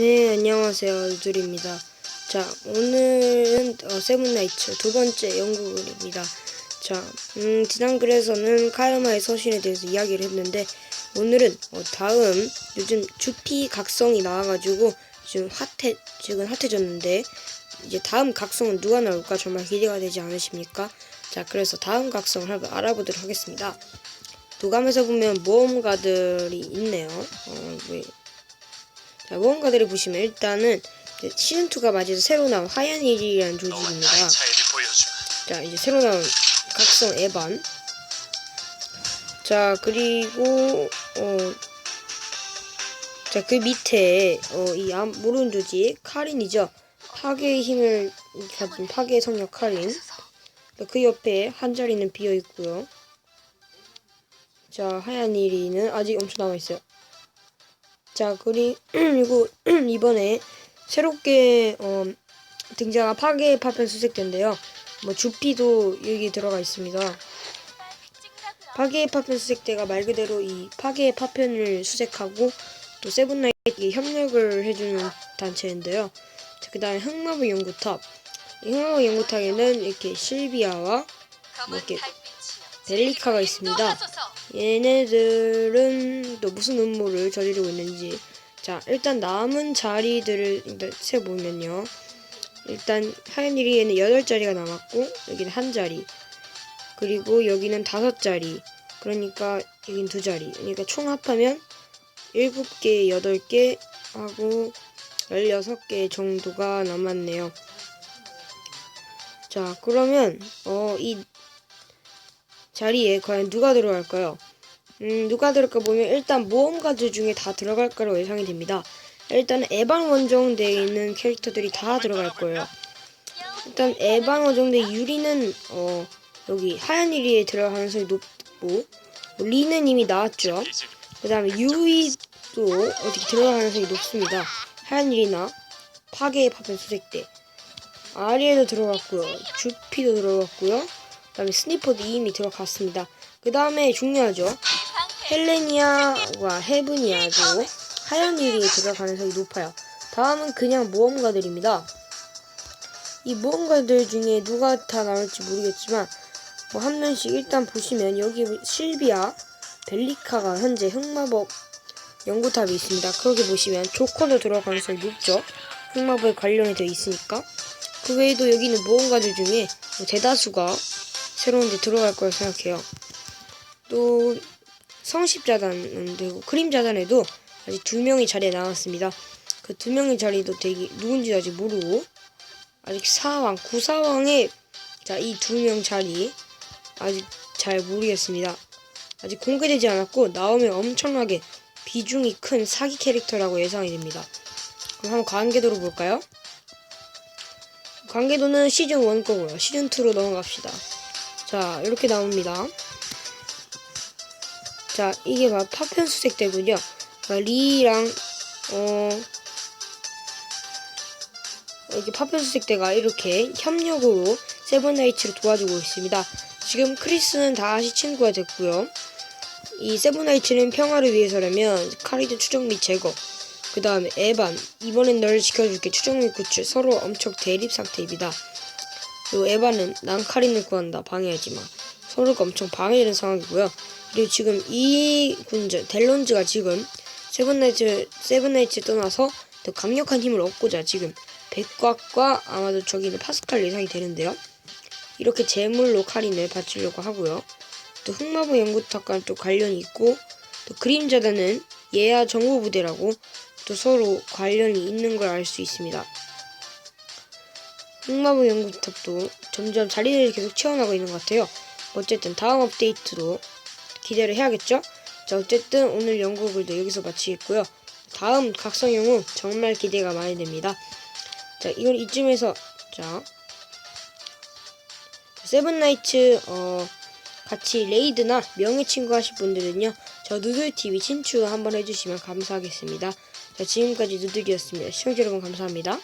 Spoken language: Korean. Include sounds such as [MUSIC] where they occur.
네, 안녕하세요. 유들입니다. 자, 오늘은 어, 세븐나이츠 두 번째 연구글입니다. 자, 음, 지난 글에서는 카르마의 서신에 대해서 이야기를 했는데, 오늘은 어, 다음 요즘 주피 각성이 나와가지고 지금 핫해, 지금 핫해졌는데, 이제 다음 각성은 누가 나올까 정말 기대가 되지 않으십니까? 자, 그래서 다음 각성을 한번 알아보도록 하겠습니다. 도감에서 보면 모험가들이 있네요. 어, 왜, 자, 모험가들을 보시면 일단은 이제 시즌 2가 맞이해서 새로 나온 하얀 일이라는 조직입니다. 자, 이제 새로 나온 각성 에반. 자, 그리고 어, 자, 그 밑에 어, 이 암, 모르는 조직 카린이죠. 파괴의 힘을 가진 파괴의 성역 카린. 그 옆에 한 자리는 비어 있고요. 자, 하얀 일이는 아직 엄청 남아 있어요. 자, 그리- [CLEARS THROAT] 그리고 [CLEARS THROAT] 이번에 새롭게 어, 등장한 파괴 파편 수색대인데요. 뭐 주피도 여기 들어가 있습니다. 파괴의 파편 수색대가 말 그대로 이 파괴의 파편을 수색하고 또 세븐나이트에 협력을 해주는 단체인데요. 자, 그 다음에 흑마부 연구탑. 이 흑마부 연구탑에는 이렇게 실비아와 뭐 이렇게 벨리카가 있습니다. 얘네들은 또 무슨 음모를 저지르고 있는지. 자 일단 남은 자리들을 세보면요. 일단 하얀일이에는 8자리가 남았고 여기는 한 자리. 그리고 여기는 다섯 자리. 그러니까 여긴 두 자리. 그러니까 총 합하면 7개 8개 하고 16개 정도가 남았네요. 자 그러면 어 이 자리에 과연 누가 들어갈까요? 음, 누가 들어갈까 보면 일단 모험가들 중에 다 들어갈 거로 예상이 됩니다. 일단 에반 원정대에 있는 캐릭터들이 다 들어갈 거예요. 일단 에반 원정대 유리는 어 여기 하얀 유리에 들어갈 가능성이 높고 리는 이미 나왔죠. 그 다음에 유이도 어떻게 들어갈 가능성이 높습니다. 하얀 유리나 파괴의 파편 수색대 아리에도 들어갔고요. 주피도 들어갔고요. 그 다음에 스니퍼도 이미 들어갔습니다. 그 다음에 중요하죠. 헬레니아와 헤브니아도 하얀 유리에 들어갈 가능성이 높아요. 다음은 그냥 모험가들입니다. 이 모험가들 중에 누가 다 나올지 모르겠지만 뭐 한 명씩 일단 보시면 여기 실비아, 벨리카가 현재 흑마법 연구탑이 있습니다. 그렇게 보시면 조커도 들어갈 가능성이 높죠. 흑마법에 관련이 되어 있으니까. 그 외에도 여기는 모험가들 중에 뭐 대다수가 새로운 데 들어갈 거라 생각해요. 또 성십자단은 되고 그림자단에도 아직 두 명이 자리에 나왔습니다. 그 두 명의 자리도 되게 누군지 아직 모르고 아직 사왕 구사왕의 자 이 두 명 자리 아직 잘 모르겠습니다. 아직 공개되지 않았고 나오면 엄청나게 비중이 큰 사기 캐릭터라고 예상이 됩니다. 그럼 한번 관계도로 볼까요? 관계도는 시즌 1 거고요. 시즌 2로 넘어갑시다. 자, 이렇게 나옵니다. 자, 이게 바로 파편 수색대군요. 자, 리랑, 어, 이렇게 파편 수색대가 이렇게 협력으로 세븐나이츠를 도와주고 있습니다. 지금 크리스는 다시 친구가 됐고요. 이 세븐나이츠는 평화를 위해서라면 카리드 추적 및 제거, 그 다음에 에반, 이번엔 너를 지켜줄게 추적 및 구출, 서로 엄청 대립 상태입니다. 그리고 에반은 난 카린을 구한다 방해하지 마. 서로가 엄청 방해되는 상황이고요. 그리고 지금 이 군전 델론즈가 지금 세븐나이츠 세븐나이츠 떠나서 더 강력한 힘을 얻고자 지금 백곽과 아마도 저기는 파스칼 예상이 되는데요. 이렇게 제물로 카린을 바치려고 하고요. 또 흑마부 연구탑과 또 관련이 있고 또 그림자단은 예하 정보 부대라고 또 서로 관련이 있는 걸 알 수 있습니다. 흑마부 연구탑도 점점 자리를 계속 채워나가고 있는 것 같아요. 어쨌든 다음 업데이트도 기대를 해야겠죠? 자, 어쨌든 오늘 연구글도 여기서 마치겠고요. 다음 각성형은 정말 기대가 많이 됩니다. 자, 이건 이쯤에서 자 세븐나이츠 어 같이 레이드나 명예 친구 하실 분들은요. 저 누들TV 친추 한번 해주시면 감사하겠습니다. 자, 지금까지 누들이었습니다. 시청자 여러분 감사합니다.